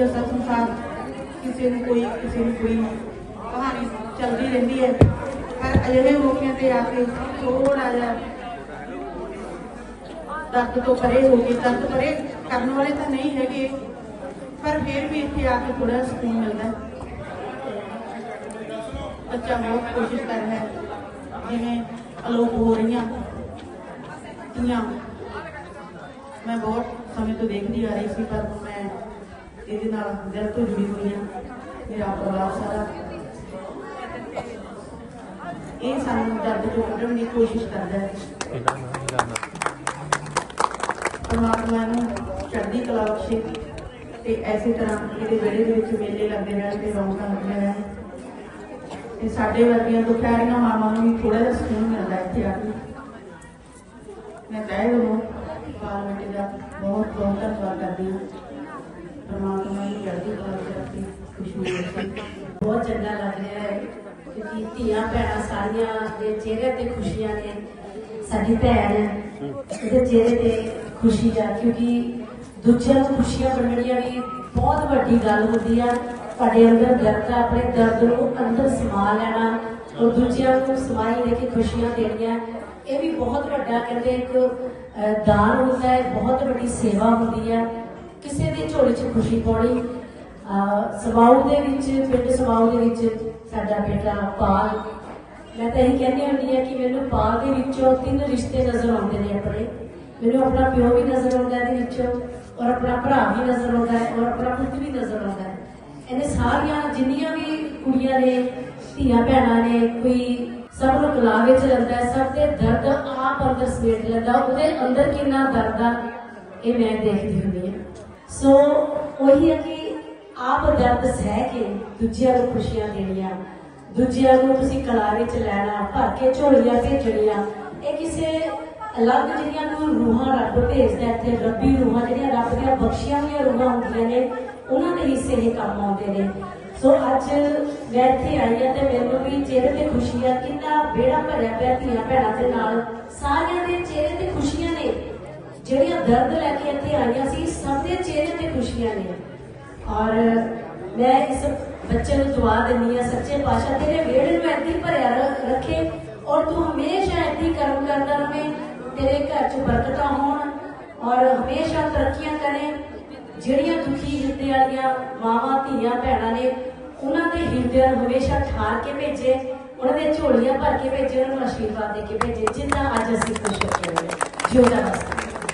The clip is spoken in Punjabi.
ਕਿਸੇ ਨੂੰ ਕੋਈ ਕਿਸੇ ਨੂੰ ਕੋਈ ਕਹਾਣੀ ਚੱਲਦੀ ਰਹਿੰਦੀ ਹੈ ਪਰ ਅਜਿਹੇ ਮੌਕਿਆਂ ਤੇ ਆ ਕੇ ਥੋੜਾ ਜਿਹਾ ਦਰਦ ਤੋਂ ਪਰੇ ਹੋ ਕੇ ਦਰਦ ਪਰੇ ਕਰਨ ਵਾਲੇ ਤਾਂ ਨਹੀਂ ਹੈਗੇ ਪਰ ਫਿਰ ਵੀ ਇੱਥੇ ਆ ਕੇ ਥੋੜਾ ਸਕੂਨ ਮਿਲਦਾ ਹੈ ਬੱਚਾ ਬਹੁਤ ਕੋਸ਼ਿਸ਼ ਕਰ ਰਿਹਾ ਹੈ ਜਿਵੇਂ ਅਲੋਪ ਹੋ ਰਹੀਆਂ ਧੀਆਂ ਮੈਂ ਬਹੁਤ ਸਮੇਂ ਤੋਂ ਦੇਖਦੀ ਆ ਰਹੀ ਸੀ ਪਰ ਹੁਣ ਮੈਂ ਇਹਦੇ ਨਾਲ ਦਿਲ ਤੋਂ ਜੁੜੀ ਹੋਈ ਹਾਂ। ਮੇਰਾ ਪਰਿਵਾਰ ਸਾਰਾ। ਇਹ ਸਾਨੂੰ ਦਰਦ ਤੋਂ ਕੱਢਣ ਦੀ ਕੋਸ਼ਿਸ਼ ਕਰਦਾ ਹੈ। ਪਰਮਾਤਮਾ ਨੂੰ ਚੜ੍ਹਦੀ ਕਲਾ ਬਖਸ਼ੇ ਤੇ ਐਸੀ ਤਰ੍ਹਾਂ ਇਹਦੇ ਵਿਹੜੇ ਦੇ ਵਿੱਚ ਮੇਲੇ ਲੱਗਦੇ ਰਹਿਣ ਤੇ ਰੌਣਕਾਂ ਲੱਗਦੀਆਂ ਰਹਿਣ। ਤੇ ਸਾਡੇ ਵਰਗੀਆਂ ਦੁਪਹਿਰੀਆਂ ਮਾਵਾਂ ਨੂੰ ਵੀ ਥੋੜਾ ਜਿਹਾ ਸਕੂਨ ਮਿਲਦਾ ਇੱਥੇ ਆ ਕੇ। ਮੈਂ ਕਹਿ ਲਵਾਂ ਪਾਰਲਮੈਂਟ ਦਾ ਬਹੁਤ ਬਹੁਤ ਧੰਨਵਾਦ ਕਰਦੀ ਹਾਂ। ਪਰਮਾਤਮਾ ਨੂੰ ਚੜ੍ਹਦੀ ਕਲਾ ਵਿੱਚ ਬਹੁਤ ਚੰਗਾ ਲੱਗ ਰਿਹਾ ਹੈ ਕਿਉਂਕਿ ਧੀਆਂ ਭੈਣਾਂ ਸਾਰੀਆਂ ਦੇ ਚਿਹਰੇ ਤੇ ਖੁਸ਼ੀਆਂ ਨੇ, ਸਾਡੀ ਭੈਣ ਉਹਦੇ ਚਿਹਰੇ ਤੇ ਖੁਸ਼ੀ ਆ ਕਿਉਂਕਿ ਦੂਜਿਆਂ ਨੂੰ ਖੁਸ਼ੀਆਂ ਵੰਡਣੀਆਂ ਵੀ ਬਹੁਤ ਵੱਡੀ ਗੱਲ ਹੁੰਦੀ ਆ। ਤੁਹਾਡੇ ਅੰਦਰ ਦਰਦ ਆਪਣੇ ਦਰਦ ਨੂੰ ਅੰਦਰ ਸਮਾ ਲੈਣਾ ਔਰ ਦੂਜਿਆਂ ਨੂੰ ਸਮਾਈ ਦੇ ਕੇ ਖੁਸ਼ੀਆਂ ਦੇਣੀਆਂ, ਇਹ ਵੀ ਬਹੁਤ ਵੱਡਾ ਕਹਿੰਦੇ ਇੱਕ ਦਾਨ ਹੁੰਦਾ ਹੈ, ਬਹੁਤ ਵੱਡੀ ਸੇਵਾ ਹੁੰਦੀ ਹੈ ਕਿਸੇ ਦੀ ਝੋਲੀ 'ਚ ਖੁਸ਼ੀ ਪਾਉਣੀ, ਅਹ ਦੇ ਵਿੱਚ, ਪਿੰਡ ਸਮਾਉ ਦੇ ਵਿੱਚ ਸਾਡਾ ਬੇਟਾ ਪਾਲ। ਮੈਂ ਤਾਂ ਇਹ ਕਹਿੰਦੀ ਹੁੰਦੀ ਹਾਂ ਕਿ ਮੈਨੂੰ ਪਾਲ ਦੇ ਵਿੱਚੋਂ ਤਿੰਨ ਰਿਸ਼ਤੇ ਨਜ਼ਰ ਆਉਂਦੇ ਨੇ ਆਪਣੇ। ਮੈਨੂੰ ਆਪਣਾ ਪਿਓ ਵੀ ਨਜ਼ਰ ਆਉਂਦਾ ਇਹਦੇ ਵਿੱਚੋਂ, ਔਰ ਆਪਣਾ ਭਰਾ ਵੀ ਨਜ਼ਰ ਆਉਂਦਾ ਹੈ, ਔਰ ਆਪਣਾ ਪੁੱਤ ਵੀ ਨਜ਼ਰ ਆਉਂਦਾ ਹੈ। ਇਹਨੇ ਸਾਰੀਆਂ, ਜਿੰਨੀਆਂ ਵੀ ਕੁੜੀਆਂ ਨੇ, ਧੀਆਂ ਭੈਣਾਂ ਨੇ, ਕੋਈ ਸਭ ਨੂੰ ਕਲਾ ਵਿੱਚ ਰਹਿੰਦਾ ਸਭ ਦੇ ਦਰਦ ਆਪ ਅੰਦਰ ਸਮੇਟ ਲੈਂਦਾ, ਉਹਦੇ ਅੰਦਰ ਕਿੰਨਾ ਦਰਦ ਆ, ਇਹ ਮੈਂ ਦੇਖਦੀ ਹੁੰਦੀ ਹਾਂ। ਸੋ ਉਹੀ ਹੈ ਕਿ ਆਪ ਦਰਦ ਸਹਿ ਕੇ ਦੂਜਿਆਂ ਨੂੰ ਖੁਸ਼ੀਆਂ ਦੇਣੀਆਂ, ਦੂਜਿਆਂ ਨੂੰ ਤੁਸੀਂ ਕਲਾ ਵਿੱਚ ਲੈਣਾ, ਭਰ ਕੇ ਝੋਲੀਆਂ ਭੇਜਣੀਆਂ, ਇਹ ਕਿਸੇ ਅਲੱਗ ਜਿਹੜੀਆਂ ਨੂੰ ਰੂਹਾਂ ਰੱਬ ਭੇਜਦਾ ਇੱਥੇ ਰੱਬੀ ਰੂਹਾਂ ਜਿਹੜੀਆਂ ਰੱਬ ਦੀਆਂ ਬਖਸ਼ੀਆਂ ਹੋਈਆਂ ਰੂਹਾਂ ਹੁੰਦੀਆਂ ਨੇ, ਉਹਨਾਂ ਦੇ ਹਿੱਸੇ ਇਹ ਕੰਮ ਆਉਂਦੇ ਨੇ। ਸੋ ਅੱਜ ਮੈਂ ਇੱਥੇ ਆਈ ਹਾਂ ਤੇ ਮੈਨੂੰ ਵੀ ਚਿਹਰੇ ਤੇ ਖੁਸ਼ੀ ਆ ਕਿੰਨਾ ਬੇੜਾ ਭਰਿਆ ਪਿਆ ਧੀਆਂ ਭੈਣਾਂ ਦੇ ਨਾਲ, ਸਾਰਿਆਂ ਦੇ ਚਿਹਰੇ ਤੇ ਦਰਦ ਲੈ ਕੇ ਇੱਥੇ ਆਈਆਂ ਸੀ, ਸਭ ਦੇ ਚਿਹਰੇ ਤੇ ਖੁਸ਼ੀਆਂ ਨੇ। ਔਰ ਮੈਂ ਇਸ ਬੱਚੇ ਨੂੰ ਦੁਆ ਦਿੰਦੀ ਆ ਸੱਚੇ ਪਾਤਸ਼ਾਹ, ਤੇਰੇ ਵਿਹੜੇ ਨੂੰ ਏਦਾਂ ਭਰਿਆ ਰੱਖੇ ਔਰ ਤੂੰ ਹਮੇਸ਼ਾ ਏਦਾਂ ਕਰਮ ਕਰਦਾ ਰਵੇਂ, ਤੇਰੇ ਘਰ 'ਚ ਬਰਕਤਾਂ ਹੋਣ ਔਰ ਹਮੇਸ਼ਾ ਤਰੱਕੀਆਂ ਕਰੇ। ਜਿਹੜੀਆਂ ਦੁਖੀ ਹਿਰਦੇ ਵਾਲੀਆਂ ਮਾਵਾਂ, ਧੀਆਂ, ਭੈਣਾਂ ਨੇ, ਉਹਨਾਂ ਦੇ ਹਿਰਦਿਆਂ ਨੂੰ ਹਮੇਸ਼ਾ ਠਾਰ ਕੇ ਭੇਜੇ, ਉਹਨਾਂ ਦੇ ਝੋਲੀਆਂ ਭਰ ਕੇ ਭੇਜੇ, ਉਹਨਾਂ ਨੂੰ ਆਸ਼ੀਰਵਾਦ ਦੇ ਕੇ ਭੇਜੇ, ਜਿੰਨਾ ਅੱਜ ਅਸੀਂ ਖੁਸ਼ ਹੋ ਕੇ ਜਿਉਂਦਾ ਵਸਦਾ